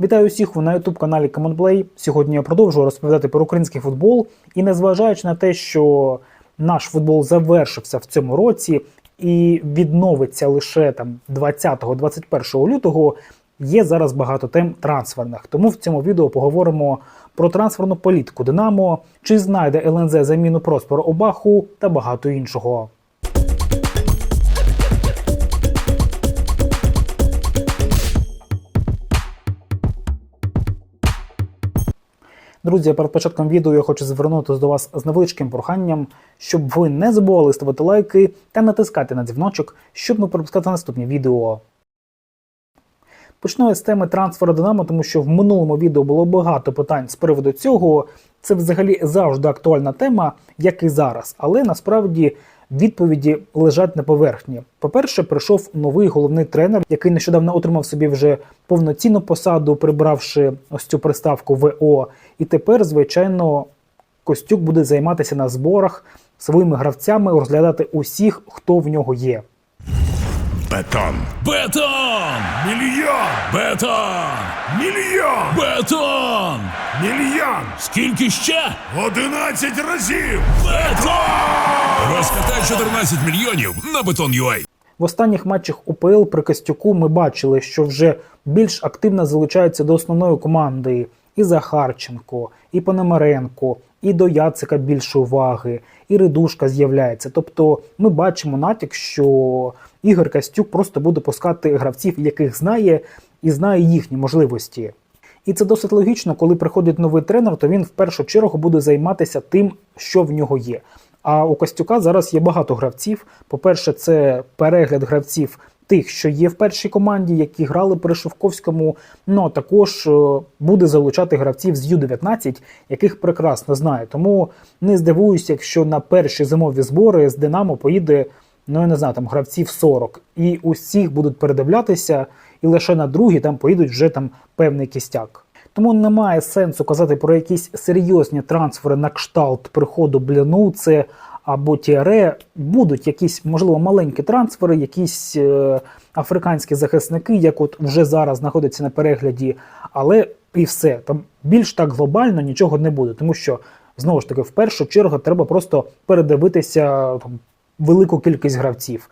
Вітаю всіх на youtube каналі CommonPlay. Сьогодні я продовжую розповідати про український футбол. І незважаючи на те, що наш футбол завершився в цьому році і відновиться лише там 20-21 лютого, є зараз багато тем трансферних. Тому в цьому відео поговоримо про трансферну політику Динамо, чи знайде ЛНЗ заміну Проспору Обаху та багато іншого. Друзі, перед початком відео я хочу звернутися до вас з невеличким проханням, щоб ви не забували ставити лайки та натискати на дзвіночок, щоб не пропускати наступні відео. Почну я з теми трансферу Динамо, тому що в минулому відео було багато питань з приводу цього. Це взагалі завжди актуальна тема, як і зараз, але насправді відповіді лежать на поверхні. По-перше, прийшов новий головний тренер, який нещодавно отримав собі вже повноцінну посаду, прибравши ось цю приставку ВО. І тепер, звичайно, Костюк буде займатися на зборах своїми гравцями, розглядати усіх, хто в нього є. Бетон. Бетон! Мільйон. Бетон! Мільйон. Бетон! Мільйон. Скільки ще? Одинадцять разів. Бетон! Розкатай 14 мільйонів на Бетон.UA. В останніх матчах УПЛ при Костюку ми бачили, що вже більш активно залучаються до основної команди і Захарченко, і Пономаренко, і до Яцика більше уваги, і Ридушка з'являється. Тобто ми бачимо натяк, що Ігор Костюк просто буде пускати гравців, яких знає, і знає їхні можливості. І це досить логічно, коли приходить новий тренер, то він в першу чергу буде займатися тим, що в нього є. А у Костюка зараз є багато гравців. По-перше, це перегляд гравців тих, що є в першій команді, які грали при Шовковському. Ну а також е, буде залучати гравців з Ю-19, яких прекрасно знає. Тому не здивуюся, якщо на перші зимові збори з Динамо поїде, ну я не знаю, там гравців 40, і усіх будуть передивлятися, і лише на другі там поїдуть вже там певний кістяк. Тому немає сенсу казати про якісь серйозні трансфери на кшталт приходу Блянуце або Тіаре. Будуть якісь, можливо, маленькі трансфери, якісь е, африканські захисники, як от вже зараз знаходяться на перегляді, але і все. Там більш так глобально нічого не буде, тому що знову ж таки, в першу чергу, треба просто передивитися там, велику кількість гравців.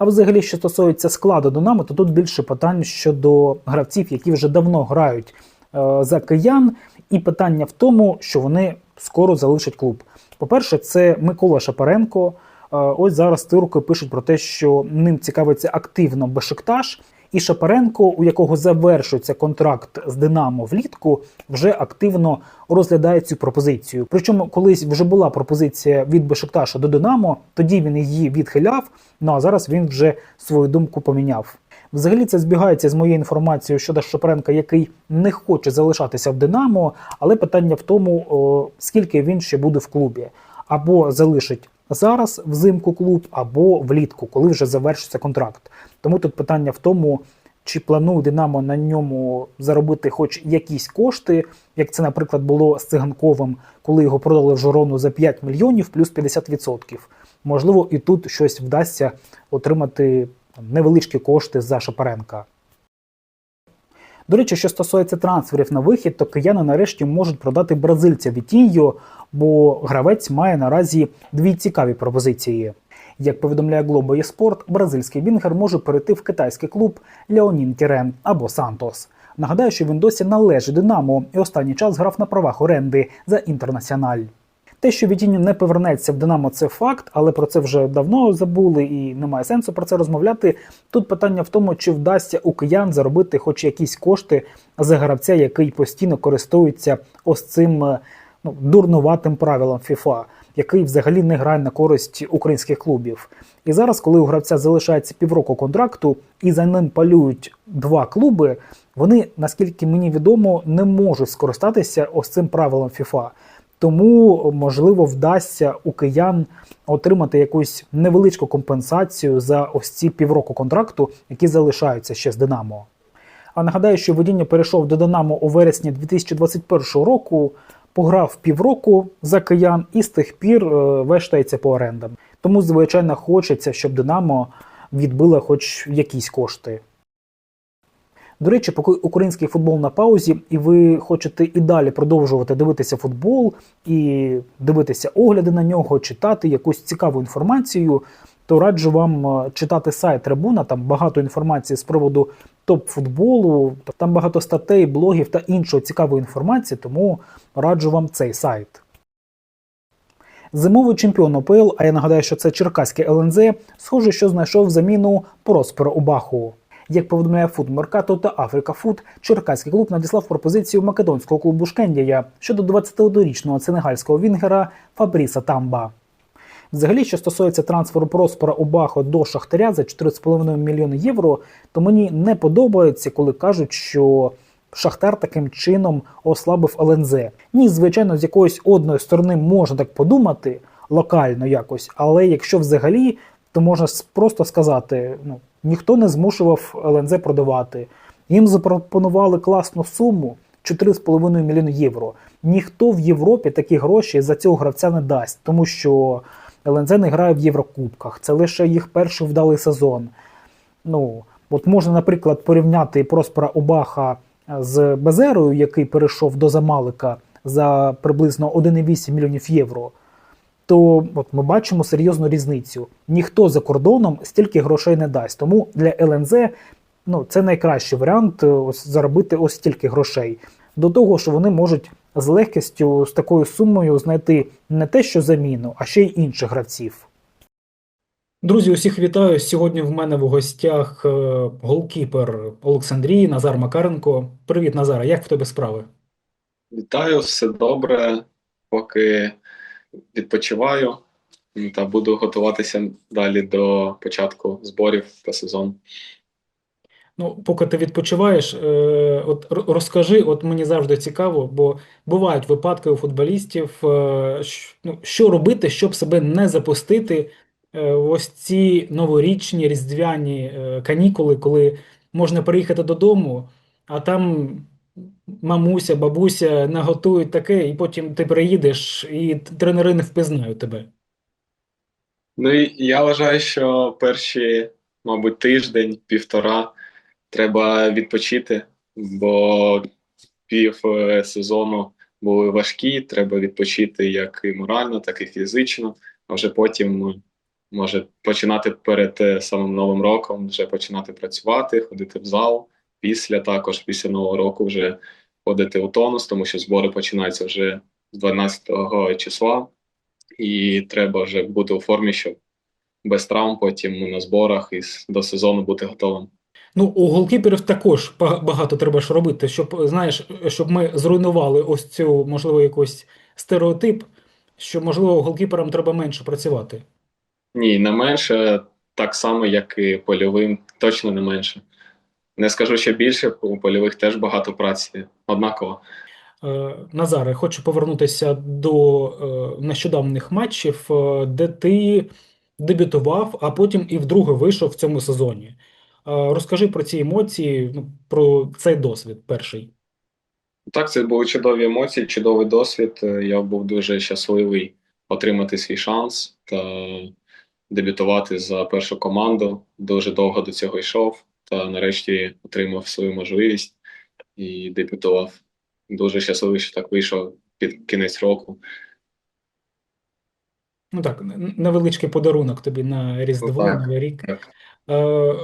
А взагалі, що стосується складу Динамо, то тут більше питань щодо гравців, які вже давно грають е, за киян, і питання в тому, що вони скоро залишать клуб. По-перше, це Микола Шапаренко. Е, ось зараз тирки пишуть про те, що ним цікавиться активно Бешикташ. І Шапаренко, у якого завершується контракт з Динамо влітку, вже активно розглядає цю пропозицію. Причому колись вже була пропозиція від Бешикташа до Динамо, тоді він її відхиляв. Ну а зараз він вже свою думку поміняв. Взагалі це збігається з моєю інформацією щодо Шапаренка, який не хоче залишатися в Динамо, але питання в тому, о, скільки він ще буде в клубі, або залишить зараз взимку клуб, або влітку, коли вже завершиться контракт. Тому тут питання в тому, чи планує Динамо на ньому заробити хоч якісь кошти, як це, наприклад, було з циганковим, коли його продали в Жорону за 5 мільйонів плюс 50%. Можливо, і тут щось вдасться отримати невеличкі кошти за Шапаренка. До речі, що стосується трансферів на вихід, то кияни нарешті можуть продати бразильця Вітіньо, бо гравець має наразі дві цікаві пропозиції. Як повідомляє Globo eSport, бразильський вінгер може перейти в китайський клуб Леонін Тірен або Сантос. Нагадаю, що він досі належить Динамо і останній час грав на правах оренди за інтернаціональ. Те, що Вітіньо не повернеться в Динамо, це факт, але про це вже давно забули і немає сенсу про це розмовляти. Тут питання в тому, чи вдасться у киян заробити хоч якісь кошти за гравця, який постійно користується ось цим е, ну, дурнуватим правилом FIFA, який взагалі не грає на користь українських клубів. І зараз, коли у гравця залишається півроку контракту і за ним палюють два клуби, вони, наскільки мені відомо, не можуть скористатися ось цим правилом FIFA. Тому, можливо, вдасться у киян отримати якусь невеличку компенсацію за ось ці півроку контракту, які залишаються ще з Динамо. А нагадаю, що водіння перейшов до Динамо у вересні 2021 року, пограв півроку за киян і з тих пір е, вештається по орендам. Тому, звичайно, хочеться, щоб Динамо відбило хоч якісь кошти. До речі, поки український футбол на паузі, і ви хочете і далі продовжувати дивитися футбол і дивитися огляди на нього, читати якусь цікаву інформацію, то раджу вам е, читати сайт Трибуна. Там багато інформації з приводу топ-футболу, там багато статей, блогів та іншої цікавої інформації, тому раджу вам цей сайт. Зимовий чемпіон ОПЛ, а я нагадаю, що це Черкаське ЛНЗ, схоже, що знайшов заміну Проспера Убаху. Як повідомляє Фуд Меркато та Африка Фуд, черкаський клуб надіслав пропозицію македонського клубу Шкендія щодо 21-річного сенегальського вінгера Фабріса Тамба. Взагалі, що стосується трансферу Проспера Убахо до Шахтаря за 4,5 мільйони євро, то мені не подобається, коли кажуть, що Шахтар таким чином ослабив ЛНЗ. Ні, звичайно, з якоїсь одної сторони можна так подумати, локально якось, але якщо взагалі, то можна просто сказати: ну, ніхто не змушував ЛНЗ продавати. Їм запропонували класну суму 4,5 мільйони євро. Ніхто в Європі такі гроші за цього гравця не дасть, тому що ЛНЗ не грає в Єврокубках. Це лише їх перший вдалий сезон. Ну, от можна, наприклад, порівняти Проспера Обаха з Безерою, який перейшов до Замалика за приблизно 1,8 мільйонів євро. То от ми бачимо серйозну різницю. Ніхто за кордоном стільки грошей не дасть. Тому для ЛНЗ ну, це найкращий варіант е, ось, заробити ось стільки грошей. До того, що вони можуть з легкістю з такою сумою знайти не те, що заміну, а ще й інших гравців. Друзі, усіх вітаю. Сьогодні в мене в гостях е, голкіпер Олександрії Назар Макаренко. Привіт, Назара, як в тебе справи? Вітаю, все добре. Поки відпочиваю та буду готуватися далі до початку зборів та сезону. Ну, поки ти відпочиваєш, е, от розкажи, от мені завжди цікаво, бо бувають випадки у футболістів, е, ну, що робити, щоб себе не запустити е, в ось ці новорічні різдвяні канікули, коли можна приїхати додому, а там мамуся, бабуся наготують таке, і потім ти приїдеш, і тренери не впізнають тебе. Ну я вважаю, що перші, мабуть, тиждень, півтора треба відпочити, бо пів е, сезону були важкі, треба відпочити як і морально, так і фізично, а вже потім може починати перед е, самим Новим роком, вже починати працювати, ходити в зал. Після також, після Нового року, вже ходити у тонус, тому що збори починаються вже з 12 числа, і треба вже бути у формі, щоб без травм потім на зборах і до сезону бути готовим. Ну, у голкіперів також багато треба ж робити, щоб, знаєш, щоб ми зруйнували ось цю, можливо, якийсь стереотип, що, можливо, голкіперам треба менше працювати. Ні, не менше, так само, як і польовим, точно не менше. Не скажу, що більше, у польових теж багато праці, однаково. Е, Назаре, хочу повернутися до е, нещодавних матчів, е, де ти дебютував, а потім і вдруге вийшов в цьому сезоні. Розкажи про ці емоції, ну, про цей досвід перший. Так, це були чудові емоції, чудовий досвід. Я був дуже щасливий отримати свій шанс та дебютувати за першу команду. Дуже довго до цього йшов, та нарешті отримав свою можливість і дебютував. Дуже щасливий, що так вийшов під кінець року. Ну так, невеличкий подарунок тобі на Різдво, Так. Новий рік. Так. Е,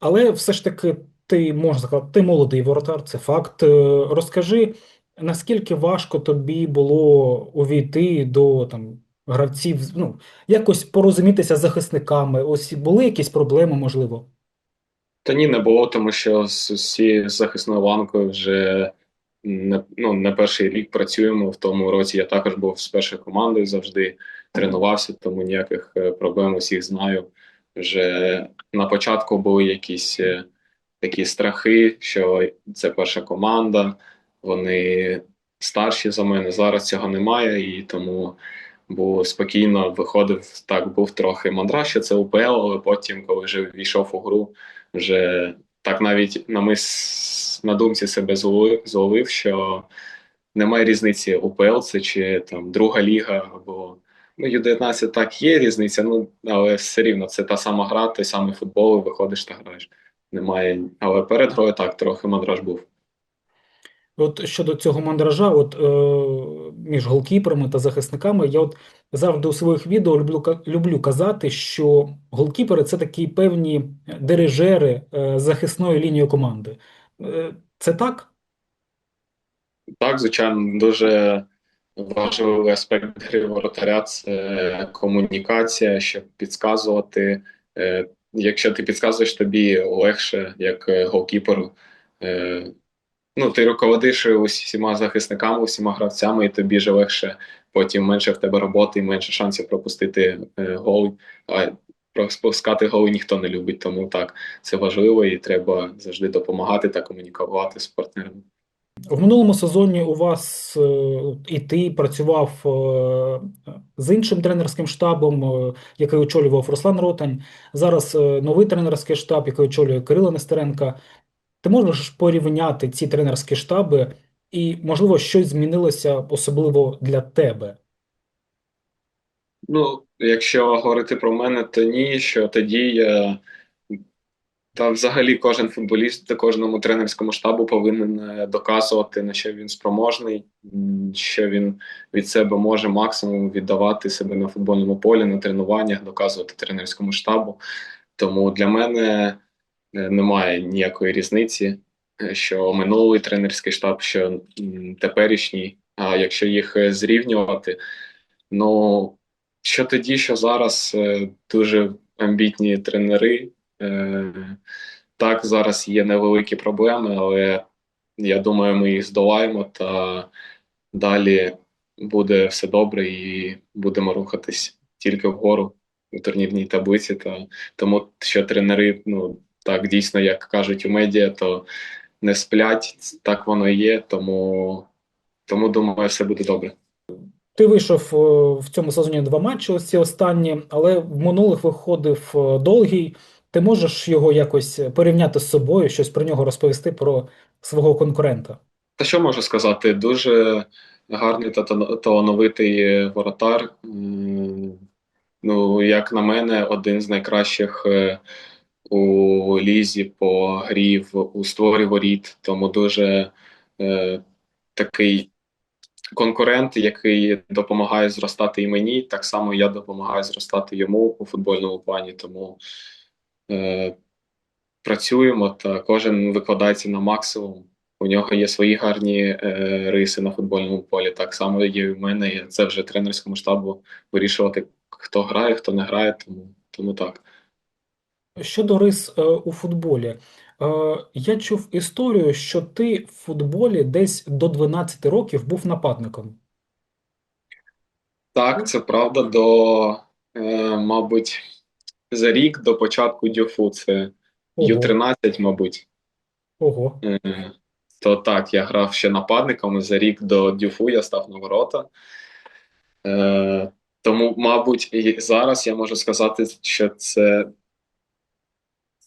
але все ж таки ти можна сказати, ти молодий воротар, це факт. Е, розкажи, наскільки важко тобі було увійти до там гравців, ну, якось порозумітися з захисниками? Ось були якісь проблеми, можливо? Та ні, не було, тому що з усією захисною ланкою вже не, ну, не перший рік працюємо. В тому році я також був з першою командою, завжди тренувався, тому ніяких е, проблем усіх знаю. Вже на початку були якісь е, такі страхи, що це перша команда, вони старші за мене. Зараз цього немає, і тому був спокійно виходив. Так, був трохи мандраж, що це УПЛ, але потім, коли вже війшов у гру, вже так навіть на мис на думці себе зловив, що немає різниці УПЛ це чи там друга ліга або ну Ю-19 так є різниця, ну але все рівно це та сама гра, той самий футбол, виходиш та граєш. немає. Але перед грою так, трохи мандраж був. От щодо цього мандража, от е, між голкіперами та захисниками, я от завжди у своїх відео люблю, люблю казати, що голкіпери це такі певні дирижери е, захисної лінії команди. Е, це так? Так, звичайно, дуже важливий аспект гри воротаря це комунікація, щоб підказувати. Е, Якщо ти підказуєш, тобі легше, як е, голкіперу. Е, Ну, ти руководиш усіма захисниками, усіма гравцями, і тобі же легше потім менше в тебе роботи і менше шансів пропустити е, гол. А пропускати голи ніхто не любить, тому так, це важливо і треба завжди допомагати та комунікувати з партнерами. В минулому сезоні у вас е, і ти працював е, з іншим тренерським штабом, е, який очолював Руслан Ротань. Зараз новий тренерський штаб, який очолює Кирило Нестеренка. Ти можеш порівняти ці тренерські штаби, і, можливо, щось змінилося особливо для тебе? Ну, якщо говорити про мене, то ні, що тоді я та взагалі кожен футболіст кожному тренерському штабу повинен е, доказувати, на що він спроможний, що він від себе може максимум віддавати себе на футбольному полі, на тренуваннях, доказувати тренерському штабу. Тому для мене немає ніякої різниці, е, що минулий тренерський штаб, що теперішній. А якщо їх е, зрівнювати, ну що тоді, що зараз е, дуже амбітні тренери. Е, Так, зараз є невеликі проблеми, але я думаю, ми їх здолаємо та далі буде все добре і будемо рухатись тільки вгору у турнірній таблиці. Та тому що тренери, ну так дійсно, як кажуть у медіа, то не сплять, так воно і є. Тому, тому думаю, все буде добре. Ти вийшов е, в цьому сезоні два матчі, ось ці останні, але в минулих виходив е, довгий. Ти можеш його якось порівняти з собою, щось про нього розповісти про свого конкурента? Та що можу сказати? Дуже гарний та талановитий воротар. Ну, як на мене, один з найкращих е, у лізі по грі в у створі воріт. Тому дуже е, такий конкурент, який допомагає зростати і мені. Так само я допомагаю зростати йому у футбольному плані. Тому е, працюємо та кожен викладається на максимум. У нього є свої гарні е, риси на футбольному полі. Так само є і в мене. Це вже тренерському штабу вирішувати, хто грає, хто не грає. Тому, тому так. Щодо рис е, у футболі, е, я чув історію, що ти в футболі десь до 12 років був нападником. Так, це правда. До, е, мабуть, за рік до початку дюфу, це Ого, Ю-13, мабуть. ого. Е, То так, я грав ще нападником. За рік до дюфу я став на ворота. Е, Тому, мабуть, і зараз я можу сказати, що це,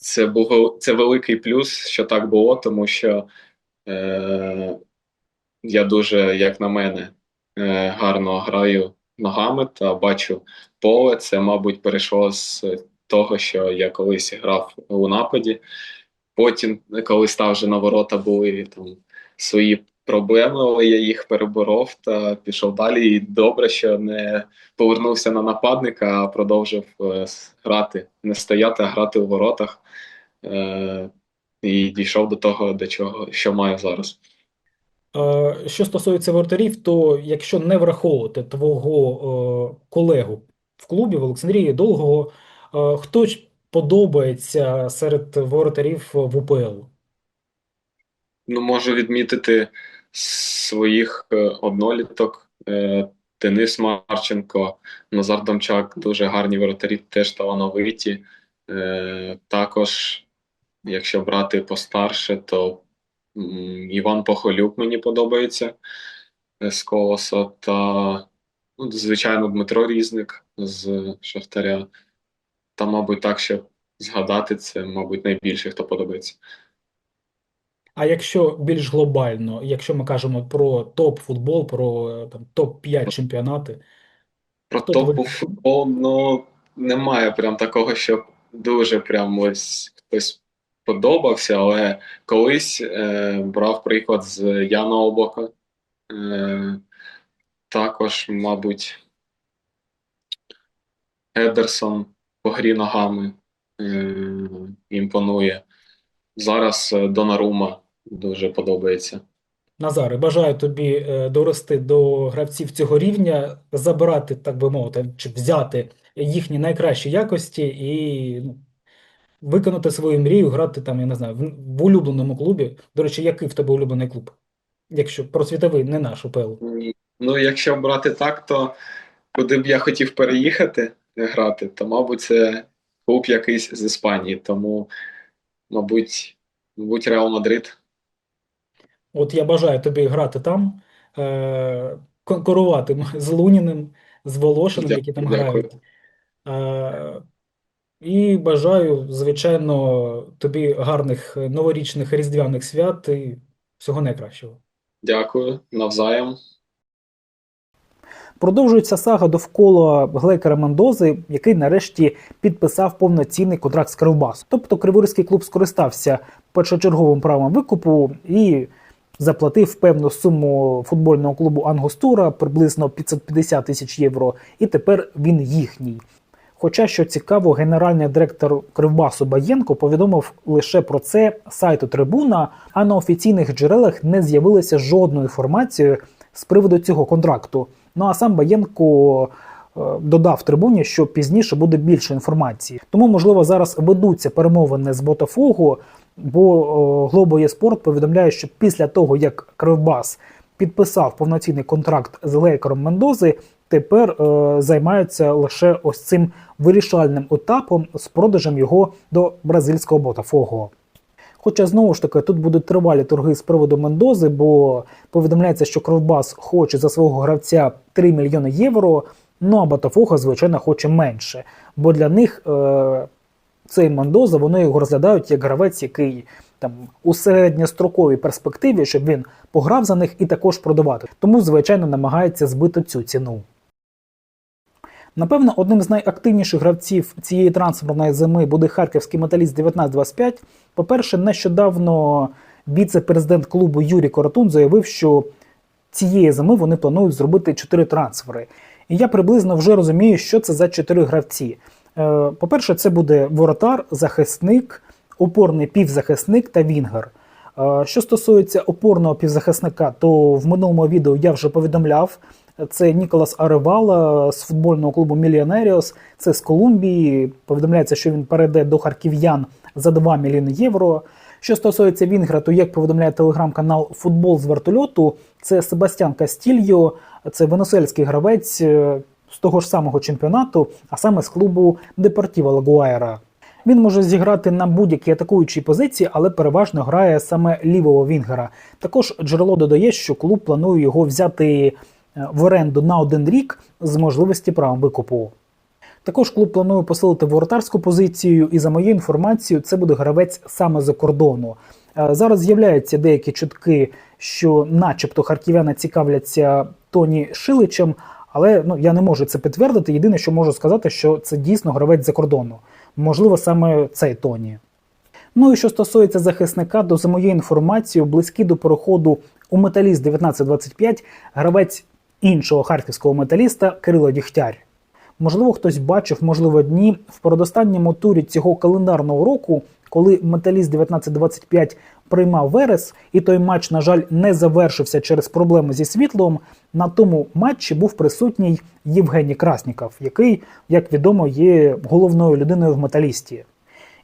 це, був, це великий плюс, що так було, тому що е, я дуже, як на мене, е, гарно граю ногами та бачу поле. Це, мабуть, перейшло з того, що я колись грав у нападі. Потім, коли став вже на ворота, були там свої проблеми, але я їх переборов та пішов далі. І добре, що не повернувся на нападника, а продовжив е, грати, не стояти, а грати у воротах. Е, і дійшов до того, до чого, що маю зараз. Е, Що стосується воротарів, то якщо не враховувати твого колегу в клубі в Олександрії Долгого, е, хто подобається серед воротарів в УПЛ? Ну, можу відмітити своїх е, одноліток. Е, Денис Марченко, Назар Домчак, дуже гарні воротарі, теж талановиті. Е, також, якщо брати постарше, то Іван Похолюк мені подобається з Колоса, та, ну, звичайно, Дмитро Різник з Шахтаря. Та, мабуть, так, щоб згадати, це, мабуть, найбільше, хто подобається. А якщо більш глобально, якщо ми кажемо про топ-футбол, про там, топ-5 чемпіонати, Про твій? футбол, ну немає прям такого, щоб дуже прям ось хтось подобався, але колись е, брав приклад з Яна Облака. Е, також, мабуть, Едерсон по грі ногами е, імпонує. Зараз е, Донарума дуже подобається. Назаре, бажаю тобі е, дорости до гравців цього рівня, забирати, так би мовити, чи взяти їхні найкращі якості і ну, виконати свою мрію, грати там, я не знаю, в, в улюбленому клубі. До речі, який в тебе улюблений клуб? Якщо про світовий, не наш УПЛ. Ну, якщо брати так, то куди б я хотів переїхати грати, то, мабуть, це клуб якийсь з Іспанії. Тому, мабуть, мабуть, Реал Мадрид. От я бажаю тобі грати там, е, конкурувати з Луніним, з Волошиним, які там Дякую. грають. Е, і бажаю, звичайно, тобі гарних новорічних різдвяних свят і всього найкращого. Дякую, навзаєм. Продовжується сага довкола Глекера Мендози, який нарешті підписав повноцінний контракт з Кривбасом. Тобто Криворізький клуб скористався першочерговим правом викупу і заплатив певну суму футбольного клубу Ангостура, приблизно 550 тисяч євро, і тепер він їхній. Хоча, що цікаво, генеральний директор Кривбасу Баєнко повідомив лише про це сайту Трибуна, а на офіційних джерелах не з'явилося жодної інформації з приводу цього контракту. Ну а сам Баєнко е, додав трибуні, що пізніше буде більше інформації. Тому, можливо, зараз ведуться перемовини з Ботафого, бо Глобо Єспорт повідомляє, що після того, як Кривбас підписав повноцінний контракт з Лейкером Мендози, тепер е, займаються лише ось цим вирішальним етапом з продажем його до бразильського Ботафого. Хоча знову ж таки тут будуть тривалі торги з приводу Мендози, бо повідомляється, що Кровбас хоче за свого гравця 3 мільйони євро. Ну а Ботафого, звичайно, хоче менше. Бо для них е, цей Мендоза вони його розглядають як гравець, який там у середньостроковій перспективі, щоб він пограв за них і також продавати. Тому, звичайно, намагається збити цю ціну. Напевно, одним з найактивніших гравців цієї трансферної зими буде харківський металіст 1925. По-перше, нещодавно віце-президент клубу Юрій Коротун заявив, що цієї зими вони планують зробити 4 трансфери. І я приблизно вже розумію, що це за 4 гравці. Е, По-перше, це буде воротар, захисник, опорний півзахисник та вінгер. Е, Що стосується опорного півзахисника, то в минулому відео я вже повідомляв. Це Ніколас Аревала з футбольного клубу Міліонеріос. Це з Колумбії. Повідомляється, що він перейде до харків'ян за 2 мільйони євро. Що стосується Вінгра, то як повідомляє телеграм-канал Футбол з вертольоту, це Себастьян Кастільо, це венесуельський гравець того ж самого чемпіонату, а саме з клубу Депортіва Лагуайра. Він може зіграти на будь-якій атакуючій позиції, але переважно грає саме лівого Вінгера. Також джерело додає, що клуб планує його взяти е, в оренду на один рік з можливості права викупу. Також клуб планує посилити воротарську позицію, і за моєю інформацією, це буде гравець саме за кордону. Е, Зараз з'являються деякі чутки, що, начебто, харків'яни цікавляться Тоні Шиличем, але ну я не можу це підтвердити. Єдине, що можу сказати, що це дійсно гравець за кордону. Можливо, саме цей Тоні. Ну і що стосується захисника, то за моєю інформацією, близький до переходу у металіст 1925 гравець іншого харківського металіста Кирило Дігтяр. Можливо, хтось бачив, можливо, дні в передостанньому турі цього календарного року, коли металіст 1925 приймав Верес, і той матч, на жаль, не завершився через проблеми зі світлом. На тому матчі був присутній Євгеній Красніков, який, як відомо, є головною людиною в металісті.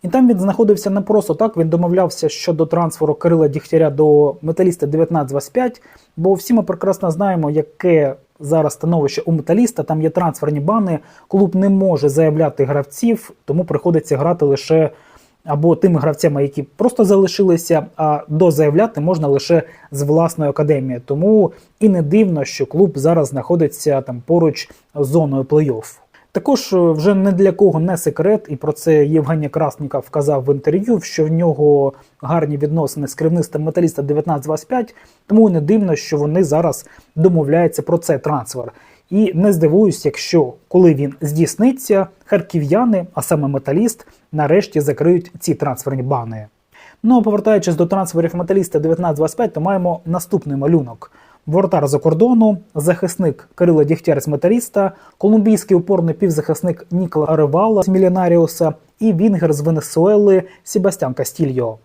І там він знаходився не просто так, він домовлявся щодо трансферу Кирила Дігтяря до металіста 1925, бо всі ми прекрасно знаємо, яке зараз становище у металіста, там є трансферні бани, клуб не може заявляти гравців, тому приходиться грати лише або тими гравцями, які просто залишилися, а дозаявляти можна лише з власної академії. Тому і не дивно, що клуб зараз знаходиться там поруч з зоною плей-офф. Також е, вже не для кого не секрет, і про це Євгеній Красніков вказав в інтерв'ю, що в нього гарні відносини з керівництвом металіста 1925, тому не дивно, що вони зараз домовляються про цей трансфер. І не здивуюсь, якщо коли він здійсниться, харків'яни, а саме металіст, нарешті закриють ці трансферні бани. Ну а повертаючись до трансферів металіста 19-25, то маємо наступний малюнок. Воротар за кордону, захисник Кирила Дігтяр з металіста, колумбійський опорний півзахисник Нікола Аревала з Мілінаріуса і Вінгер з Венесуели Себастьян Кастільо.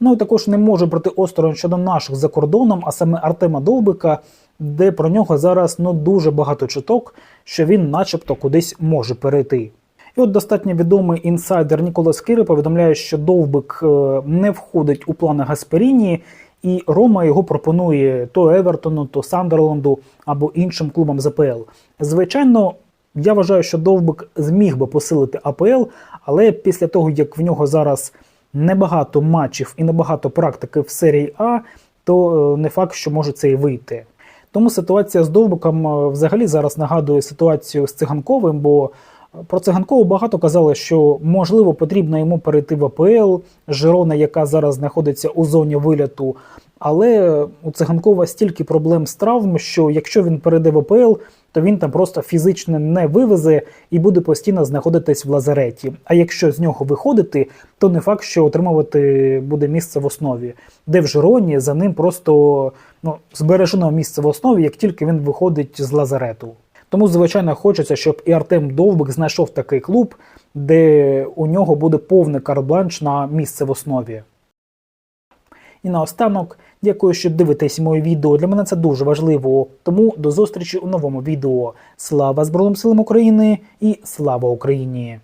Ну і також не можу брати осторонь щодо наших за кордоном, а саме Артема Довбика, де про нього зараз ну дуже багато чуток, що він, начебто, кудись може перейти. І от достатньо відомий інсайдер Ніколас Кири повідомляє, що Довбик е, не входить у плани Гасперіні, і Рома його пропонує то Евертону, то Сандерленду або іншим клубам з АПЛ. Звичайно, я вважаю, що Довбик зміг би посилити АПЛ, але після того, як в нього зараз небагато матчів і небагато практики в серії А, то е, не факт, що може це і вийти. Тому ситуація з Довбиком е, взагалі зараз нагадує ситуацію з циганковим, бо про циганкову багато казали, що можливо потрібно йому перейти в АПЛ, Жирона, яка зараз знаходиться у зоні виліту. Але у циганкова стільки проблем з травм, що якщо він перейде в АПЛ, то він там просто фізично не вивезе і буде постійно знаходитись в лазареті. А якщо з нього виходити, то не факт, що отримувати буде місце в основі, де в Жироні за ним просто ну, збережено місце в основі, як тільки він виходить з лазарету. Тому, звичайно, хочеться, щоб і Артем Довбик знайшов такий клуб, де у нього буде повний карбланш на місце в основі. І наостанок, дякую, що дивитесь моє відео. Для мене це дуже важливо. Тому до зустрічі у новому відео. Слава Збройним силам України і слава Україні!